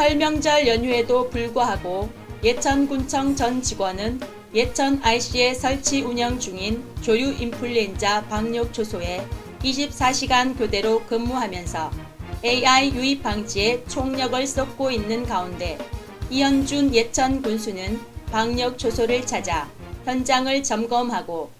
설 명절 연휴에도 불구하고 예천군청 전 직원은 예천 IC에 설치 운영 중인 조류 인플루엔자 방역 초소에 24시간 교대로 근무하면서 AI 유입 방지에 총력을 쏟고 있는 가운데 이현준 예천 군수는 방역 초소를 찾아 현장을 점검하고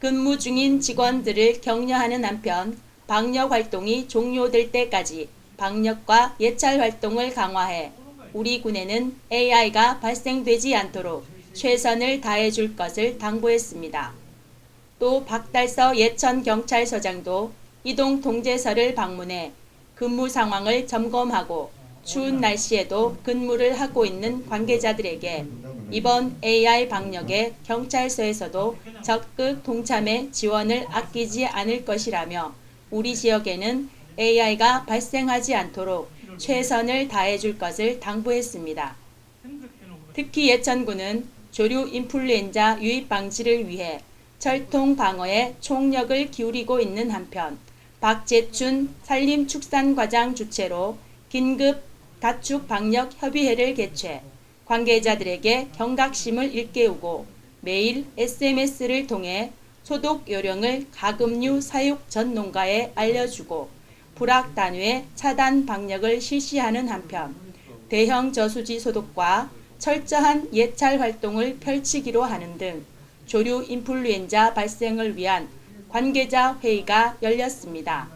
근무 중인 직원들을 격려하는 한편 방역 활동이 종료될 때까지 방역과 예찰 활동을 강화해 우리 군에는 AI가 발생되지 않도록 최선을 다해 줄 것을 당부했습니다. 또 박달서 예천 경찰서장도 이동 통제서를 방문해 근무 상황을 점검하고 추운 날씨에도 근무를 하고 있는 관계자들에게 이번 AI 방역에 경찰서에서도 적극 동참해 지원을 아끼지 않을 것이라며 우리 지역에는 AI가 발생하지 않도록 최선을 다해줄 것을 당부했습니다. 특히 예천군은 조류 인플루엔자 유입 방지를 위해 철통 방어에 총력을 기울이고 있는 한편 박재춘 산림축산과장 주최로 긴급 가축 방역 협의회를 개최 관계자들에게 경각심을 일깨우고 매일 SMS를 통해 소독 요령을 가금류 사육 전 농가에 알려주고 불악 단위의 차단 방역을 실시하는 한편 대형 저수지 소독과 철저한 예찰 활동을 펼치기로 하는 등 조류 인플루엔자 발생을 위한 관계자 회의가 열렸습니다.